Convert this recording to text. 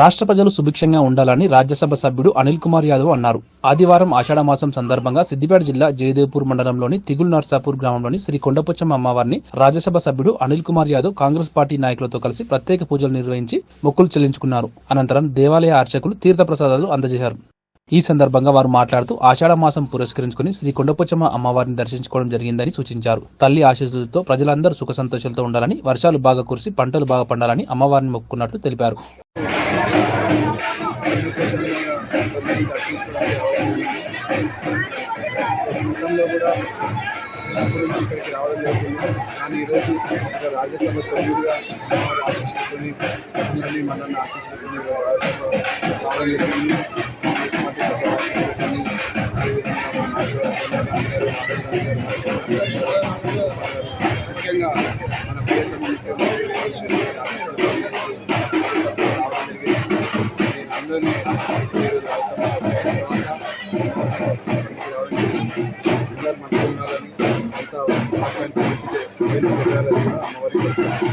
రాష్ట్ర ప్రజలు సుభిక్షంగా ఉండాలని రాజ్యసభ సభ్యుడు అనిల్ కుమార్ యాదవ్ అన్నారు. ఆదివారం ఆషాఢమాసం సందర్భంగా సిద్దిపేట జిల్లా జయదేవ్పూర్ మండలంలోని తిగుల్ నర్సాపూర్ గ్రామంలోని శ్రీ కొండపుచ్చమ్మ అమ్మవారిని రాజ్యసభ సభ్యుడు అనిల్ కుమార్ యాదవ్ కాంగ్రెస్ పార్టీ నాయకులతో కలిసి ప్రత్యేక పూజలు నిర్వహించి మొక్కులు చెల్లించుకున్నారు. అనంతరం దేవాలయ అర్చకులు తీర్థ ప్రసాదాలు అందజేశారు. ఈ సందర్భంగా వారు మాట్లాడుతూ ఆషాఢ మాసం పురస్కరించుకుని శ్రీ కొండపోచమ్మ అమ్మవారిని దర్శించుకోవడం జరిగిందని సూచించారు. తల్లి ఆశీస్సులతో ప్రజలందరూ సుఖ సంతోషాలతో ఉండాలని వర్షాలు బాగా కురిసి పంటలు బాగా పండాలని అమ్మవారిని మొక్కుకున్నట్లు తెలిపారు. గతంలో ఇక్కడికి రావడం జరుగుతుంది కానీ ఈరోజు రాజ్యసభ సభ్యుడిగా మన అందరినీ మనల్ని ఆశిస్తుని రావడం జరిగింది. ముఖ్యంగా మన ప్రియతమ ముఖ్యమంత్రి అందరినీ అందరూ మంచిగా ఉండాలని అంతా రాష్ట్రానికి కూడా అమ్మవారికి